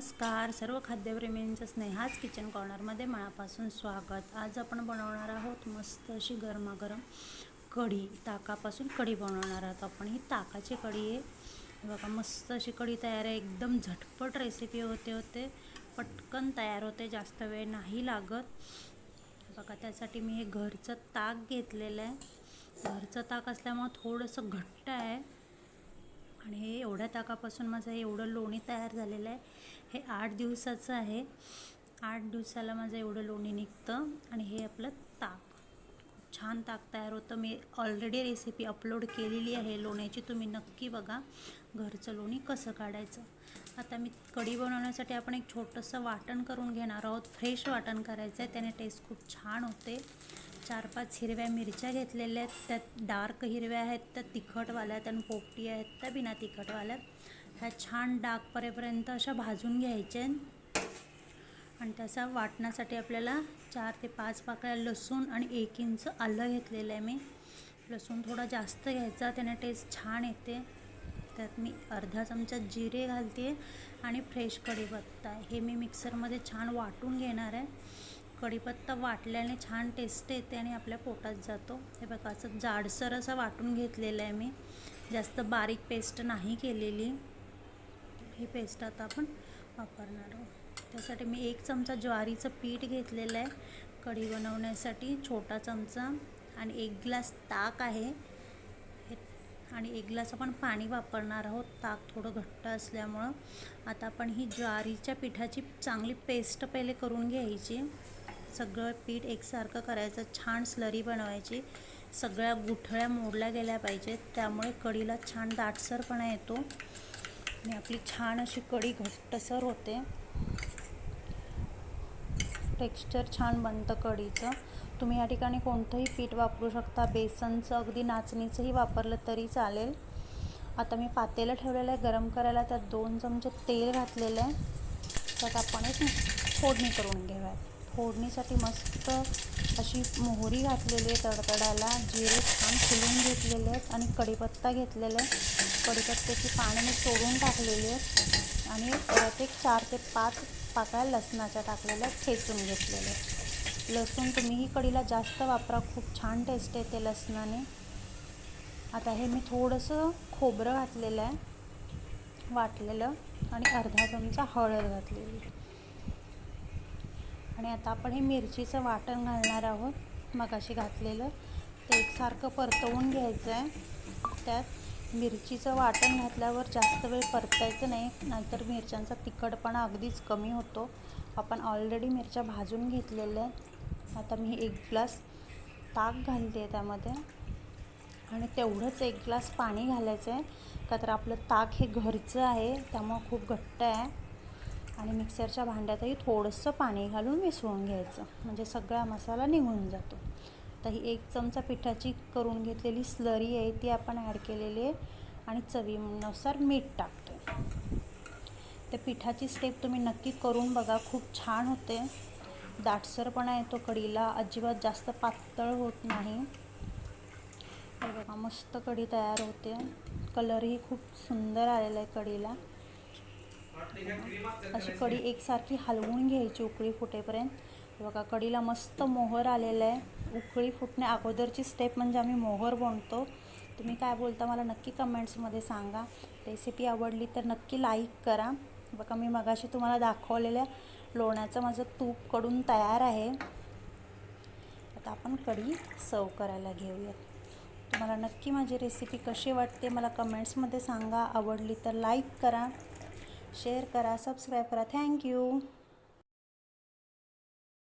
नमस्कार. सर्व खाद्यप्रेमींचं स्नेहाच किचन कॉर्नरमध्ये मनापासून स्वागत. आज आपण बनवणार आहोत मस्त अशी गरमागरम कढी. ताकापासून कढी बनवणार आहोत आपण. ही ताकाची कढी आहे. बघा मस्त अशी कढी तयार आहे. एकदम झटपट रेसिपी होते होते. पटकन तयार होते. जास्त वेळ नाही लागत. बघा त्यासाठी मी हे घरचं ताक घेतलेलं आहे. घरचं ताक असल्यामुळं थोडंसं घट्ट आहे. आणि हे एवढ्या ताकापासून माझं हे एवढं लोणी तयार झालेलं आहे. हे आठ दिवसाचं आहे. आठ दिवसाला माझं एवढं लोणी निघतं आणि हे आपलं ताक. छान ताक तयार होतं. मी ऑलरेडी रेसिपी अपलोड केलेली आहे. लोण्याची तुम्ही नक्की बघा घरचं लोणी कसं काढायचं. आता मी कढी बनवण्यासाठी आपण एक छोटंसं वाटण करून घेणार आहोत. फ्रेश वाटण करायचं आहे. त्याने टेस्ट खूप छान होते. चार पाच हिरव्या मिरच्या घेतलेल्या आहेत. त्यात डार्क हिरव्या आहेत त्या तिखटवाल्या आहेत आणि पोपटी आहेत त्या बिना तिखटवाल्या ह्या छान डार्क परेपर्यंत अशा भाजून घ्यायच्या आणि त्याचा वाटण्यासाठी आपल्याला चार ते पाच पाकळ्या लसूण आणि एक इंच आलं घेतलेलं आहे मी. लसूण थोडा जास्त घ्यायचा त्याने टेस्ट छान येते. त्यात मी अर्धा चमचा जिरे घालते आणि फ्रेश कढीपत्ता हे मी मिक्सरमध्ये छान वाटून घेणार आहे. कढीपत्ता वाटल्याने छान टेस्ट येते आणि आपल्या पोटात जातो. हे बघा असं जाडसर असं वाटून घेतलेलं आहे मी. जास्त बारीक पेस्ट नाही केलेली. ही पेस्ट आता आपण वापरणार आहोत. त्यासाठी मी एक चमचा ज्वारीचं पीठ घेतलेलं आहे कढी बनवण्यासाठी छोटा चमचा आणि एक ग्लास ताक आहे. हे आणि एक ग्लास आपण पाणी वापरणार आहोत. ताक थोडं घट्ट असल्यामुळं. आता आपण ही ज्वारीच्या पिठाची चांगली पेस्ट पहिले करून घ्यायची. सगळं पीठ एकसारखं करायचं छान स्लरी बनवायची. सगळ्या गुठळ्या मोडल्या गेल्या पाहिजेत त्यामुळे कढीला छान दाटसरपणा येतो. आणि आपली छान अशी कढी घट्टसर होते. टेक्स्चर छान बनतं कढीचं तुम्ही या ठिकाणी कोणतंही पीठ वापरू शकता. बेसनचं अगदी नाचणीचंही वापरलं तरी चालेल. आता मी पातेलं ठेवलेलं आहे. गरम करायला त्यात दोन चमचे तेल घातलेलं आहे. त्यात आपण एक फोडणी करून घेऊ. फोडणीसाठी मस्त अशी मोहरी घातलेली आहे तडतडायला जिरे छान फुलून घेतलेले आहेत आणि कढीपत्ता घेतलेला आहे. कढीपत्त्याची पानं मी सोडून टाकलेली आहेत आणि परत एक चार ते पाच पाकळ्या लसणाच्या टाकलेल्या ठेचून घेतलेले लसूण तुम्हीही कढीला जास्त वापरा खूप छान टेस्ट येते लसणाने. आता हे मी थोडंसं खोबरं घातलेलं आहे वाटलेलं आणि अर्धा चमचा हळद घातलेली आणि आता आपण हे मिरचीचं वाटण घालणार आहोत. मगाशी घातलेलं. ते एकसारखं परतवून घ्यायचं आहे. त्यात मिरचीचं वाटण घातल्यावर जास्त वेळ परतायचं नाही. नाहीतर मिरच्यांचा तिखटपणा अगदीच कमी होतो. आपण ऑलरेडी मिरच्या भाजून घेतलेल्या आहेत. आता मी एक ग्लास ताक घालते त्यामध्ये. आणि तेवढंच एक ग्लास पाणी घालायचं आहे. का तर आपलं ताक हे घरचं आहे. त्यामुळं खूप घट्ट आहे. आणि मिक्सरच्या भांड्यातही थोडंसं पाणी घालून मिसळून घ्यायचं. म्हणजे सगळा मसाला निघून जातो. तर ही एक चमचा पिठाची करून घेतलेली स्लरी आहे ती आपण ॲड केलेली आहे आणि चवीनुसार मीठ टाकतो त्या पिठाची स्टेप तुम्ही नक्की करून बघा खूप छान होते. दाटसरपणा येतो कढीला अजिबात जास्त पातळ होत नाही. हे बघा मस्त कढी तयार होते. कलरही खूप सुंदर आलेला आहे कढीला अशी कढी एकसारखी हलवून घ्यायची उकळी फुटेपर्यंत. बघा कढीला मस्त मोहर आलेलं आहे. उकळी फुटण्या अगोदरची स्टेप म्हणजे आम्ही मोहर बनतो. तुम्ही काय बोलता मला नक्की कमेंट्समध्ये सांगा. रेसिपी आवडली तर नक्की लाईक करा. बघा मी मगाशी तुम्हाला दाखवलेल्या लोण्याचं माझं तूपकडून तयार आहे. आता आपण कढी सर्व करायला घेऊयात. तुम्हाला नक्की माझी रेसिपी कशी वाटते मला कमेंट्समध्ये सांगा. आवडली तर लाईक करा. शेअर करा सबस्क्राईब करा. थँक्यू